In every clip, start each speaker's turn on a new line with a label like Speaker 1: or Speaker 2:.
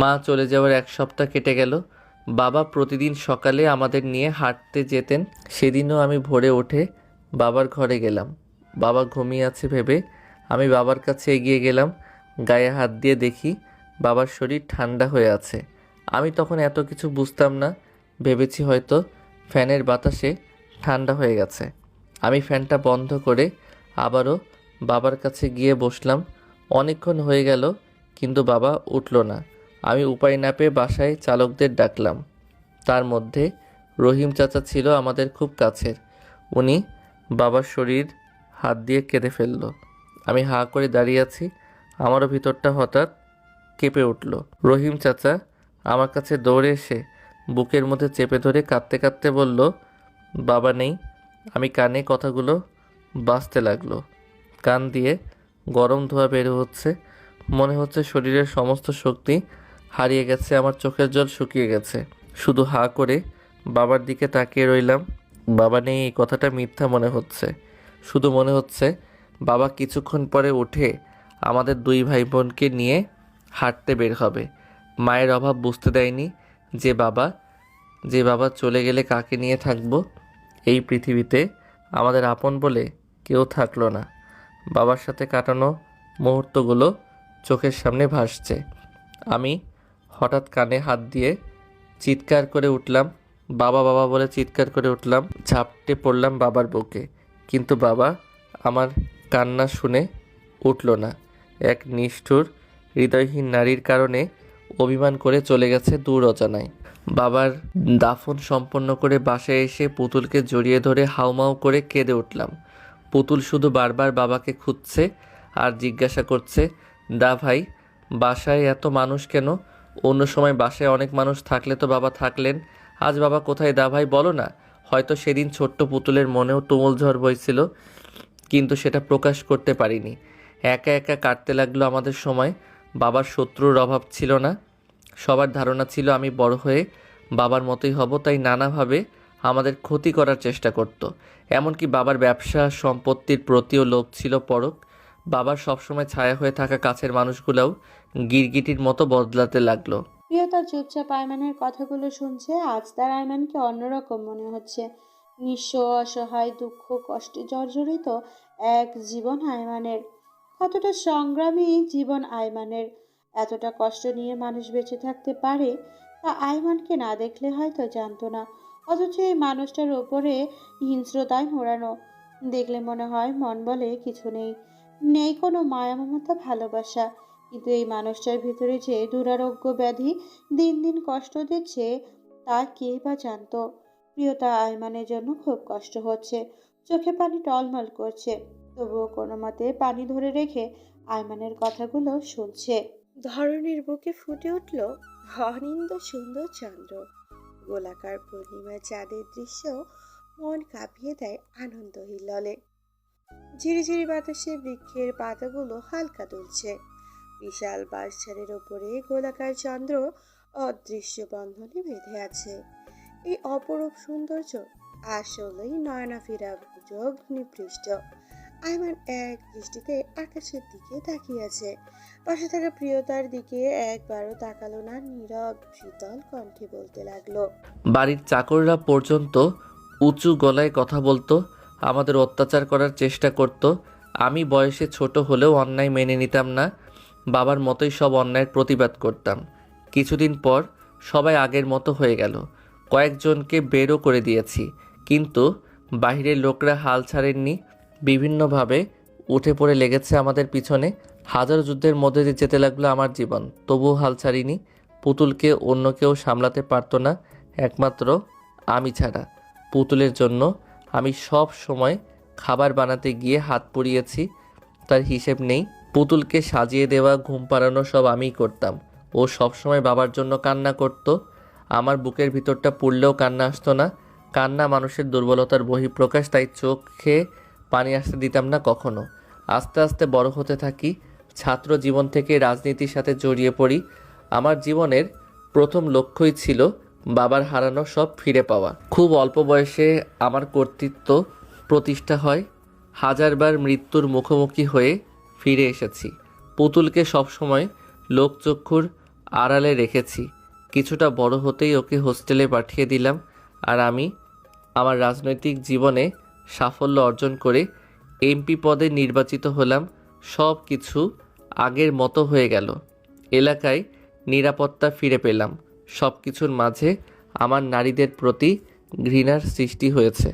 Speaker 1: মা চলে যাওয়ার এক সপ্তাহ কেটে গেল। বাবা প্রতিদিন সকালে আমাদের নিয়ে হাঁটতে যেতেন। সেদিনও আমি ভোরে উঠে বাবার ঘরে গেলাম। বাবা ঘুমিয়ে আছে ভেবে আমি বাবার কাছে এগিয়ে গেলাম। গায়ে হাত দিয়ে দেখি বাবার শরীর ঠান্ডা হয়ে আছে। আমি তখন এত কিছু বুঝতাম না। ভেবেছি হয়তো ফ্যানের বাতাসে ঠান্ডা হয়ে গেছে। আমি ফ্যানটা বন্ধ করে আবারও বাবার কাছে গিয়ে বসলাম। অনেকক্ষণ হয়ে গেল, কিন্তু বাবা উঠল না। আমি উপায় না পেয়ে বাসায় চালকদের ডাকলাম। তার মধ্যে রহিম চাচা ছিল আমাদের খুব কাছের। উনি বাবার শরীর হাত দিয়ে কেঁদে ফেলল। আমি হাঁ করে দাঁড়িয়ে আছি, আমারও ভিতরটা হঠাৎ কেঁপে উঠল। রহিম চাচা আমার কাছে দৌড়ে এসে বুকের মধ্যে চেপে ধরে কাঁদতে কাঁদতে বলল, বাবা নেই। আমি কানে কথাগুলো বাজতে লাগল। কান দিয়ে গরম ধোয়া বের হচ্ছে, মনে হচ্ছে শরীরের সমস্ত শক্তি হারিয়ে গেছে, আমার চোখের জল শুকিয়ে গেছে। শুধু হা করে বাবার দিকে তাকিয়ে রইলাম। বাবা নেই, এই কথাটা মিথ্যা মনে হচ্ছে। শুধু মনে হচ্ছে, বাবা কিছুক্ষণ পরে উঠে আমাদের দুই ভাই বোনকে নিয়ে হাঁটতে বের হবে। মায়ের অভাব বুঝতে দেয়নি যে বাবা যে বাবা চলে গেলে কাকে নিয়ে থাকব? এই পৃথিবীতে আমাদের আপন বলে কেউ থাকল না। বাবার সাথে কাটানো মুহূর্তগুলো চোখের সামনে ভাসছে। আমি হঠাৎ কানে হাত দিয়ে চিৎকার করে উঠলাম। বাবা বাবা বলে চিৎকার করে উঠলাম। ঝাপটে পড়লাম বাবার বুকে কিন্তু বাবা আমার কান্না শুনে উঠল না। এক নিষ্ঠুর, হৃদয়হীন নারীর কারণে অভিমান করে চলে গেছে দূর অজানায়। বাবার দাফন সম্পন্ন করে বাসায় এসে পুতুলকে জড়িয়ে ধরে হাউমাউ করে কেঁদে উঠলাম। পুতুল শুধু বারবার বাবাকে খুঁজছে আর জিজ্ঞাসা করছে, দা ভাই, বাসায় এত মানুষ কেন? অন্য সময় বাসায় অনেক মানুষ থাকলে তো বাবা থাকলেন। আজ বাবা কোথায় দা ভাই বলো না, হয়তো সেদিন ছোট্ট পুতুলের মনেও তুমুল ঝড় বইছিল, কিন্তু সেটা প্রকাশ করতে পারিনি। একা একা কাটতে লাগল আমাদের সময়, বাবার শত্রুর অভাব ছিল না। সবার ধারণা ছিল আমি বড় হয়ে বাবার মতোই হব, তাই নানাভাবে আমাদের ক্ষতি করার চেষ্টা করত। এমনকি বাবার ব্যবসা সম্পত্তির প্রতিও লোভ ছিল পরক। বাবার সবসময় ছায়া হয়ে থাকা কাছের মানুষগুলোও গিরগিটির মতো বদলাতে লাগল।
Speaker 2: প্রিয়তা চুপচাপ আয়মানের কথাগুলো শুনছে, আজ তার আয়মানকে অন্যরকম মনে হচ্ছে। নিঃস্ব, অসহায়, দুঃখ, কষ্টে জর্জরিত এক জীবন আয়মানের। কতটা সংগ্রামী জীবন আয়মানের। এতটা কষ্ট নিয়ে মানুষ বেঁচে থাকতে পারে তা আয়মানকে না দেখলে হয়তো জানতো না। অথচ এই মানুষটার ওপরে হিংস্রতায় মোড়ানো। দেখলে মনে হয় মন বলে কিছু নেই। নেই কোনো মায়া, মমতা ভালোবাসা। কিন্তু এই মানুষটার ভিতরে যে দুরারোগ্য ব্যাধি দিন দিন কষ্ট দিচ্ছে, তা কে বা জানতো? প্রিয়তা আয়মানের জন্য খুব কষ্ট হচ্ছে। চোখে পানি টলমল করছে। তবুও কোনো মতে পানি ধরে রেখে আয়মানের কথাগুলো শুনছে।
Speaker 3: ধরনের বুকে ফুটে উঠল অনিন্দ সুন্দর চন্দ্র। গোলাকার পূর্ণিমার চাঁদের দৃশ্য মন কাঁপিয়ে দেয় আনন্দ হিল্ললে ঝিরিঝিরি বাতাসে বৃক্ষের পাতাগুলো হালকা দুলছে। বিশাল বাঁশঝাড়ের ওপরে গোলাকার চন্দ্র অদৃশ্য বন্ধনে বেঁধে আছে। এই অপরূপ সৌন্দর্য আসলেই নয়না ফিরা যোগ নিপৃষ্ট। আইমান এক দৃষ্টিতে আকাশের দিকে তাকিয়ে আছে। পাশে থাকা প্রিয়তার দিকে একবারও তাকালো না, নীরব, শীতল কণ্ঠে বলতে লাগল,
Speaker 1: বাড়ির চাকররা পর্যন্ত উঁচু গলায় কথা বলতো আমাদের অত্যাচার করার চেষ্টা করত। আমি বয়সে ছোট হলেও অন্যায় মেনে নিতাম না। বাবার মতোই সব অন্যায়ের প্রতিবাদ করতাম। কিছুদিন পর সবাই আগের মতো হয়ে গেল। কয়েকজনকে বেরও করে দিয়েছি। কিন্তু বাইরের লোকরা হাল ছাড়েননি। বিভিন্নভাবে উঠে পড়ে লেগেছে আমাদের পিছনে। হাজার যুদ্ধের মধ্যে দিয়ে যেতে লাগল আমার জীবন। তবুও হাল ছাড়িনি। পুতুলকে অন্য কেউ সামলাতে পারতো না। একমাত্র আমি ছাড়া। পুতুলের জন্য আমি সব সময় খাবার বানাতে গিয়ে হাত পুড়িয়েছি, তার হিসেব নেই। পুতুলকে সাজিয়ে দেওয়া, ঘুম পাড়ানো সব আমিই করতাম। ও সব সময় বাবার জন্য কান্না করত। আমার বুকের ভিতরটা পুড়লেও কান্না আসতো না। কান্না মানুষের দুর্বলতার বহিঃপ্রকাশ, তাই চোখে পানি আসতে দিতাম না কখনো। আস্তে আস্তে বড় হতে থাকি, ছাত্র জীবন থেকে রাজনীতির সাথে জড়িয়ে পড়ি। আমার জীবনের প্রথম লক্ষ্যই ছিল বাবার হারানো সব ফিরে পাওয়া। খুব অল্প বয়সে আমার কর্তৃত্ব প্রতিষ্ঠা হয়। হাজারবার মৃত্যুর মুখোমুখি হয়ে ফিরে এসেছি। পুতুলকে সবসময় লোকচক্ষুর আড়ালে রেখেছি। কিছুটা বড় হতেই ওকে হোস্টেলে পাঠিয়ে দিলাম আর আমি আমার রাজনৈতিক জীবনে সাফল্য অর্জন করে এমপি পদে নির্বাচিত হলাম। সব কিছু আগের মতো হয়ে গেল। এলাকায় নিরাপত্তা ফিরে পেলাম। সব কিছুর মাঝে আমার নারীদের প্রতি ঘৃণার সৃষ্টি হয়েছে।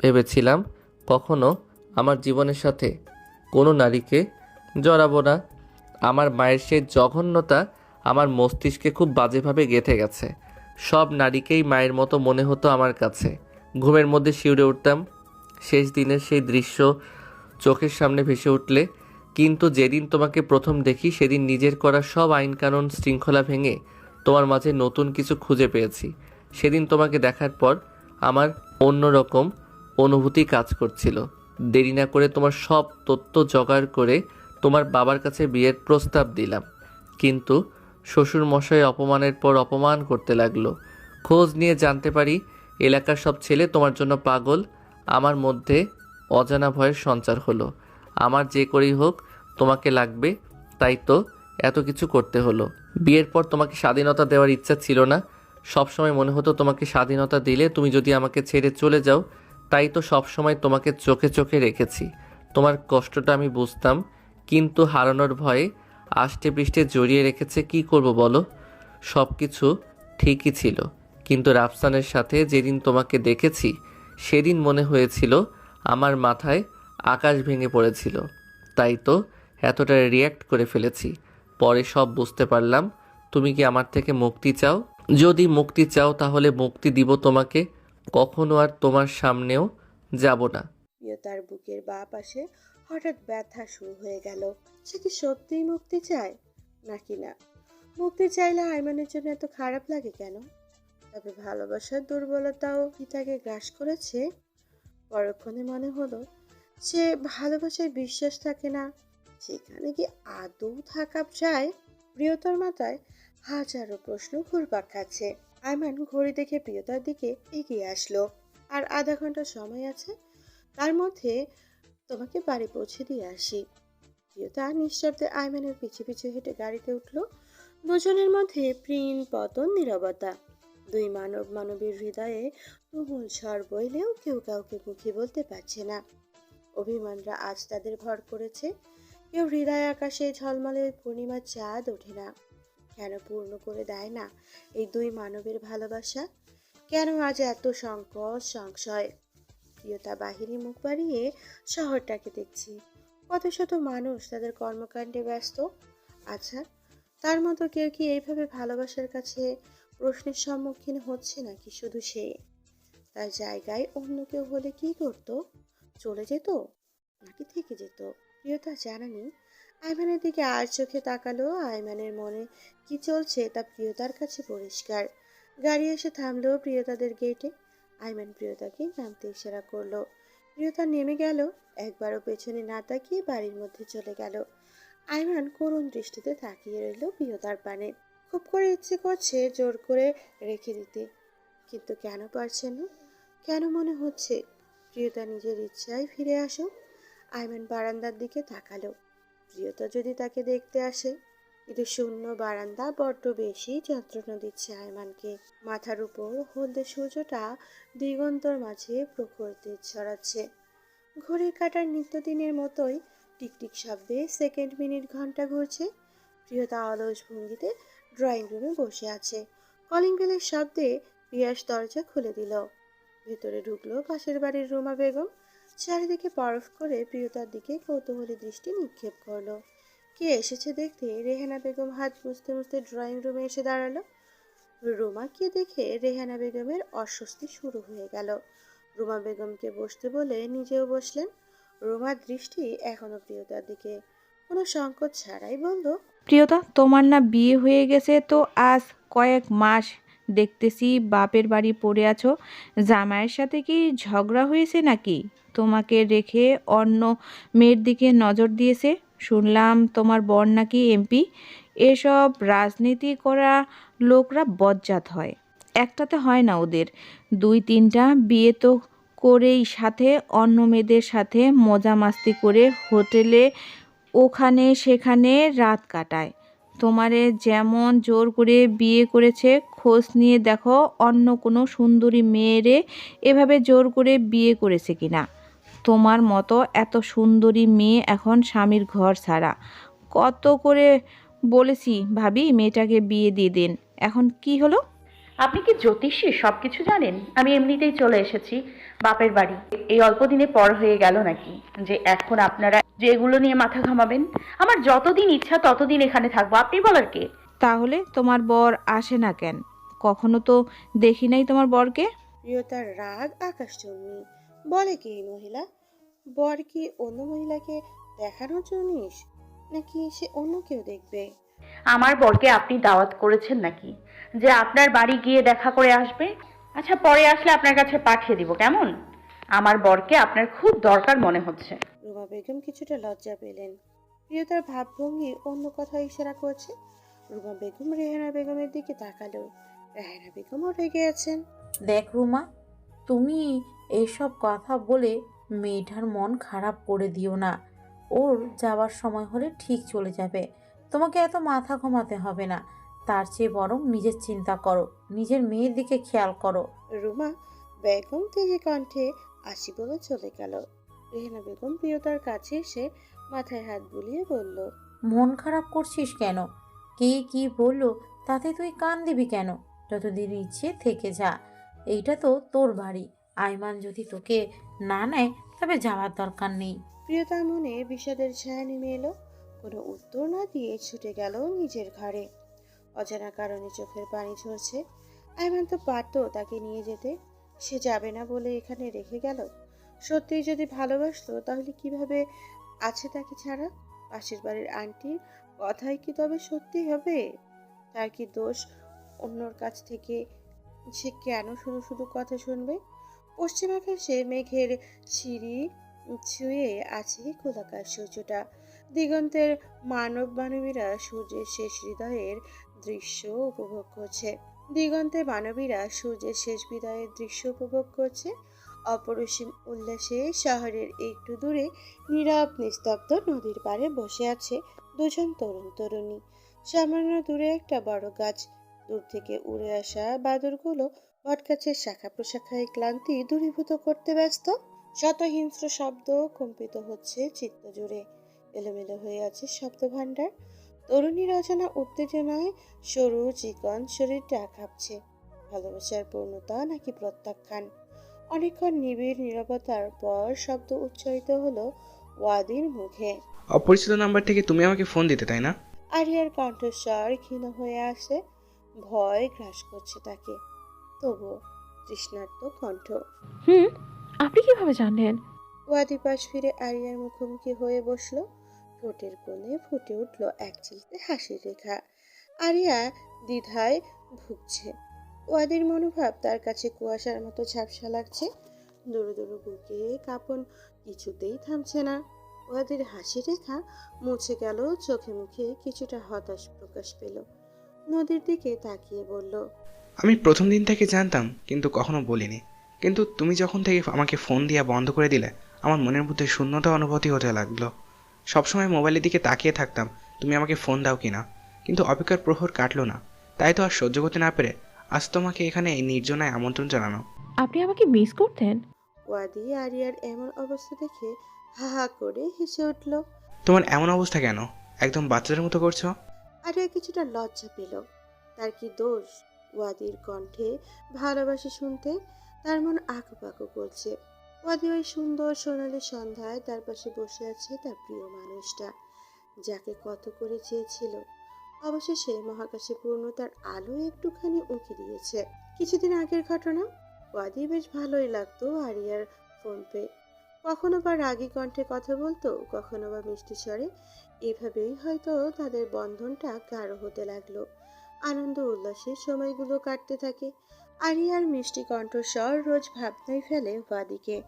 Speaker 1: ভেবেছিলাম কখনো আমার জীবনের সাথে কোনো নারীকে জড়াবো না। আমার মায়ের সেই জঘন্যতা আমার মস্তিষ্কে খুব বাজেভাবে গেঁথে গেছে। সব নারীকেই মায়ের মতো মনে হতো আমার কাছে। ঘুমের মধ্যে শিউরে উঠতাম। শেষ দিনের সেই দৃশ্য চোখের সামনে ভেসে উঠলে, কিন্তু যেদিন তোমাকে প্রথম দেখি, সেদিন নিজের করা সব আইনকানুন শৃঙ্খলা ভেঙে তোমার মাঝে নতুন কিছু খুঁজে পেয়েছি। সেদিন তোমাকে দেখার পর আমার অন্যরকম অনুভূতি কাজ করছিল। দেরি না করে তোমার সব তথ্য জোগাড় করে তোমার বাবার কাছে বিয়ের প্রস্তাব দিলাম। কিন্তু শ্বশুর মশাই অপমানের পর অপমান করতে লাগল। খোঁজ নিয়ে জানতে পারি এলাকার সব ছেলে তোমার জন্য পাগল। আমার মধ্যে অজানা ভয়ের সঞ্চার হলো। আমার যে করেই হোক তোমাকে লাগবে, তাই তো এত কিছু করতে হলো। বিয়ের পর তোমাকে স্বাধীনতা দেওয়ার ইচ্ছা ছিল না। সবসময় মনে হতো তোমাকে স্বাধীনতা দিলে তুমি যদি আমাকে ছেড়ে চলে যাও, তাই তো সবসময় তোমাকে চোখে চোখে রেখেছি। তোমার কষ্টটা আমি বুঝতাম, কিন্তু হারানোর ভয়ে আষ্টে পৃষ্ঠে জড়িয়ে রেখেছে কি করব বলো? সব কিছু ঠিকই ছিল, কিন্তু রাফসানের সাথে যেদিন তোমাকে দেখেছি, সেদিন মনে হয়েছিল আমার মাথায় আকাশ ভেঙে পড়েছিল। তাই তো এতটা রিয়্যাক্ট করে ফেলেছি। পরে সব বুঝতে পারলাম। তুমি কি আমার থেকে মুক্তি চাও? যদি মুক্তি চাও, তাহলে মুক্তি দিব তোমাকে। কখনো আর তোমার সামনেও যাব না।
Speaker 3: তার বুকের বা পাশে হঠাৎ ব্যথা শুরু হয়ে গেল। সে কি সত্যিই মুক্তি চায়? নাকি না? মুক্তি চাইলে আইমানের জন্য এত খারাপ লাগে কেন? তবে ভালোবাসার দুর্বলতাও কি তাকে গ্রাস করেছে? পরক্ষণে মনে হলো, সে ভালোবাসায় বিশ্বাস থাকে না। সেখানে কি আদৌ থাকা যায়? প্রিয়তার মাথায় হাজারো প্রশ্ন ঘুরপাক খাচ্ছে। আইমান ঘড়ি দেখে প্রিয়তার দিকে এগিয়ে আসলো। আর আধা ঘণ্টা সময় আছে, তার মধ্যে তোমাকে বাড়ি পৌঁছে দিয়ে আসি। প্রিয়তা নিঃশব্দে আইমানের পিছু পিছু হেঁটে গাড়িতে উঠল। দুজনের মধ্যে প্রিন, পতন, নীরবতা। দুই মানব মানবীর হৃদয়ে তুমুল ঝড় বইলেও কেউ কাউকে মুখে বলতে পারছে না। অভিমানরা আজ তাদের ভর করেছে। কেউ হৃদয় আকাশে ঝলমলে পূর্ণিমার চাঁদ ওঠে না। কেন পূর্ণ করে দেয় না এই দুই মানবের ভালোবাসা? কেন আজ এত সংকট, সংশয়? প্রিয়তা বাহিরে মুখ বাড়িয়ে শহরটাকে দেখছি। কত শত মানুষ তাদের কর্মকাণ্ডে ব্যস্ত। আচ্ছা তার মতো কেউ কি এইভাবে ভালোবাসার কাছে প্রশ্নের সম্মুখীন হচ্ছে নাকি শুধু সে? তার জায়গায় অন্য কেউ হলে কি করতো? চলে যেত নাকি থেকে যেত? প্রিয়তা জানানি। আইমানের দিকে আর চোখে তাকালো আইমানের মনে। কি চলছে তা প্রিয়তার কাছে পরিষ্কার। গাড়ি এসে থামলো প্রিয়তাদের গেটে আইমান প্রিয়তাকে নামতে ইশারা করল। প্রিয়তা নেমে গেল। একবারও পেছনে না তাকিয়ে বাড়ির মধ্যে চলে গেল। আইমান করুণ দৃষ্টিতে তাকিয়ে রইল প্রিয়তার পানে। খুব করে ইচ্ছে করছে জোর করে রেখে দিতে। কিন্তু কেন পারছে না? কেন মনে হচ্ছে? প্রিয়তা নিজের ইচ্ছায় ফিরে আসো আইমান বারান্দার দিকে তাকালো। প্রিয়তা যদি তাকে দেখতে আসে, কিন্তু শূন্য বারান্দা বড্ড বেশি যন্ত্রণা দিচ্ছে আয়মানকে মাথার উপর হলদে সূর্যটা দিগন্তর মাঝে প্রখর তেজ ছড়াচ্ছে। ঘড়ির কাটার নিত্যদিনের মতোই টিকটিক শব্দে সেকেন্ড মিনিট ঘণ্টা ঘুরছে। প্রিয়তা অলস ভঙ্গিতে ড্রয়িং রুমে বসে আছে। কলিং বেলের শব্দে পিয়াস দরজা খুলে দিল। ভেতরে ঢুকলো পাশের বাড়ির রুমা বেগম। চারিদিকে বরফ করে প্রিয়তার দিকে কৌতূহলী দৃষ্টি নিক্ষেপ করল। কে এসেছে দেখতে? রেহানা বেগম হাত মুছতে মুছতে ড্রয়িং রুমে এসে দাঁড়াল। রুমাকে দেখে? রেহানা বেগমের অস্বস্তি শুরু হয়ে গেল। রুমা বেগমকে বসতে বলে নিজেও বসলেন। রুমার দৃষ্টি এখনও প্রিয়তার দিকে। কোনো সংকোচ ছাড়াই বলল,
Speaker 4: প্রিয়তা, তোমার না বিয়ে হয়ে গেছে তো আজ কয়েক মাস দেখতেছি বাপের বাড়ি পড়ে আছো। জামাইয়ের সাথে কি ঝগড়া হয়েছে নাকি? তোমাকে রেখে অন্য মেয়ের দিকে নজর দিয়েছে। শুনলাম তোমার বর নাকি এমপি। এসব রাজনীতি করা লোকরা বজ্জাত হয়। একটাতে হয় না ওদের। দুই তিনটা বিয়ে তো করেই সাথে, অন্য মেয়েদের সাথে মজা মাস্তি করে হোটেলে ওখানে সেখানে রাত কাটায়। তোমারে যেমন জোর করে বিয়ে করেছে, খোঁজ নিয়ে দেখো অন্য কোনো সুন্দরী মেয়েরে এভাবে জোর করে বিয়ে করেছে কিনা। তোমার মতো এত সুন্দরী মেয়ে এখন স্বামীর ঘর ছাড়া। কত করে বলেছি, ভাবি, মেয়েটাকে বিয়ে দিয়ে দিন। এখন কি হলো?
Speaker 5: আপনি কি জ্যোতিষী? সব কিছু জানেন? আমি এমনিতেই চলে এসেছি বাপের বাড়ি। এই অল্প দিনে পর হয়ে গেল নাকি যে এখন আপনারা যে এগুলো নিয়ে মাথা ঘামাবেন? আমার যতদিন ইচ্ছা ততদিন এখানে থাকব। আপনি বলার কে?
Speaker 4: তাহলে তোমার বর আসে না কেন? কখনো তো দেখি নাই তোমার বরকে?
Speaker 3: প্রিয়তার রাগ আকাশ আকাশচুম্বী বলে কি এই মহিলা? বর কি অন্য মহিলাকে দেখানোর জিনিস নাকি সে অন্য কেউ দেখবে?
Speaker 5: আমার বরকে আপনি দাওয়াত করেছেন নাকি? যে আপনার বাড়ি গিয়ে দেখা করে আসবে। আচ্ছা পরে আসলে আপনার কাছে পাঠিয়ে দিব কেমন? আমার বরকে আপনার খুব দরকার মনে হচ্ছে।
Speaker 3: রুমা বেগম কিছুটা লজ্জা পেলেন। প্রিয়তার ভাবভঙ্গি অন্য কথা ইশারা করছে। রুমা বেগম রেহানা বেগমের দিকে তাকালো। রেহানা বেগমও রেগে আছেন।
Speaker 6: দেখ রুমা তুমি এইসব কথা বলে মেয়েটার মন খারাপ করে দিও না। ওর যাওয়ার সময় হলে ঠিক চলে যাবে। তোমাকে এত মাথা ঘুমাতে হবে না। তার চেয়ে বরং নিজের চিন্তা করো নিজের মেয়ের দিকে খেয়াল করো।
Speaker 3: রুমা বেগম তেজে কণ্ঠে আসি বলে চলে গেল। রেহানা বেগম প্রিয়তার কাছে এসে মাথায় হাত বুলিয়ে বলল
Speaker 6: মন খারাপ করছিস কেন? কে কি বলল তাতে তুই কান দিবি কেন? যতদিন ইচ্ছে থেকে যা এইটা তো তোর বাড়ি। আইমান যদি তোকে না নেয় তবে যাওয়ার দরকার নেই।
Speaker 3: প্রিয়তার মনে বিষাদের ছায়া নেমে এলো। কোনো উত্তর না দিয়ে ছুটে গেল নিজের ঘরে অজানা কারণে চোখের পানি ঝরছে। আইমান তো পারতো তাকে নিয়ে যেতে। সে যাবে না বলে এখানে রেখে গেল। সত্যিই যদি ভালোবাসতো, তাহলে কীভাবে আছে তাকে ছাড়া? পাশের বাড়ির আন্টির কথাই কি তবে সত্যি হবে? তার কি দোষ? অন্যর কাছ থেকে সে কেন শুধু শুধু কথা শুনবে? পশ্চিম আকাশে মেঘের সিঁড়ি ছুঁয়ে আছে গোলাকার সূর্যটা। দিগন্তের মানব মানবীরা সূর্যের শেষ হৃদয়ের দৃশ্য উপভোগ করছে। দিগন্তে মানবীরা সূর্যের শেষ বিদায়ের দৃশ্য উপভোগ করছে। অপরিসীম উল্লাসে শহরের একটু দূরে নীরব নিস্তব্ধ নদীর পাড়ে বসে আছে দুজন তরুণ তরুণী। সামান্য দূরে একটা বড় গাছ। দূর থেকে উড়ে আসা বাদরগুলো বটগাছের শাখা প্রশাখায় ক্লান্তি দূরীভূত করতে ব্যস্ত। শত হিংস্র শব্দ কম্পিত হচ্ছে চিত্ত জুড়ে এলোমেলো হয়ে আছে শব্দ ভাণ্ডার তরুণীর অজানা উত্তেজনায় সরু চিকন শরীরটা কাঁপছে। ভালোবাসার পূর্ণতা নাকি প্রত্যাখ্যান? অনেকক্ষণ নিবিড় নীরবতার পর শব্দ উচ্চারিত হলো ওয়াদির মুখে।
Speaker 7: অপরিচিত নাম্বার থেকে তুমি আমাকে ফোন দিতে তাই না?
Speaker 3: আরিয়ার কণ্ঠস্বর ক্ষীণ হয়ে আসে ভয় গ্রাস করছে তাকে। তবুও তৃষ্ণার্ত কণ্ঠ।
Speaker 8: হুম আপনি কীভাবে জানলেন?
Speaker 3: ওয়াদি পাশ ফিরে আরিয়ার মুখোমুখি হয়ে বসল। ঠোঁটের কোণে ফুটে উঠল এক চিলতে হাসির রেখা। আরিয়া দ্বিধায় ভুগছে। ওয়াদির মনোভাব তার কাছে কুয়াশার মতো ঝাপসা লাগছে। দূর দূর বুকে কাঁপন কিছুতেই থামছে না। ওয়াদির হাসি রেখা মুছে গেল, চোখে মুখে কিছুটা হতাশ প্রকাশ পেল। নদীর দিকে তাকিয়ে বলল,
Speaker 7: আমি প্রথম দিন থেকে জানতাম, কিন্তু কখনো বলিনি। কিন্তু তুমি যখন থেকে আমাকে ফোন দিয়া বন্ধ করে দিলে, আমার মনের মধ্যে শূন্যতা অনুভূতি হতে লাগল। সবসময় মোবাইলের দিকে তাকিয়ে থাকতাম তুমি আমাকে ফোন দাও কিনা। কিন্তু অপেক্ষার প্রহর কাটলো না। তাই তো আর সহ্য করতে না পেরে আজ তোমাকে এখানে এই নির্জনায় আমন্ত্রণ জানানো।
Speaker 8: আপনি আমাকে মিস করতেন?
Speaker 3: ওয়াদি আরিয়ার এমন অবস্থা দেখে হা হা করে হেসে উঠল।
Speaker 7: তোমার এমন অবস্থা কেন? একদম বাচ্চাদের মতো করছ?
Speaker 3: আরিয়া কিছুটা লজ্জা পেল। তার কি দোষ? ওয়াদির কণ্ঠে ভালোবাসে শুনতে তার মন আঁকুপাকু করছে। ওই সুন্দর সোনালি সন্ধ্যায় তার পাশে বসে আছে তার প্রিয় মানুষটা, যাকে কত করে চেয়েছিল। অবশেষে মহাকাশে পূর্ণতার আলো একটুখানি উঁকি দিয়েছে। কিছুদিন আগের ঘটনা? ওয়াদি বেশ ভালোই লাগতো আরিয়ার ফোন পে কখনো বা রাগী কণ্ঠে কথা বলতো, কখনো বা মিষ্টি স্বরে। এভাবেই হয়তো তাদের বন্ধনটা গাঢ় হতে লাগল। আনন্দ উল্লাসের সময়গুলো কাটতে থাকে। আরিয়ার মিষ্টি কণ্ঠস্বর রোজ ভাবনায় ফেলে ওয়াদিকে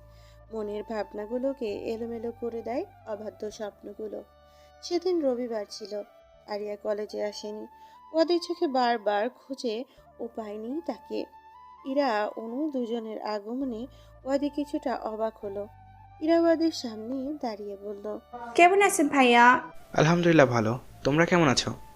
Speaker 3: মনের ভাবনাগুলোকে এলোমেলো করে দেয় অবাধ্য স্বপ্নগুলো। সেদিন রবিবার ছিল। আরিয়া কলেজে আসেনি। ওয়াদির চোখে বারবার খুঁজে ও পায়নি তাকে। ইরা অনু দুজনের আগমনে ওয়াদি কিছুটা অবাক হলো। ইরা ওয়াদির সামনে দাঁড়িয়ে বলল
Speaker 9: কেমন আছেন ভাইয়া?
Speaker 7: আলহামদুলিল্লাহ ভালো। তোমরা কেমন আছো?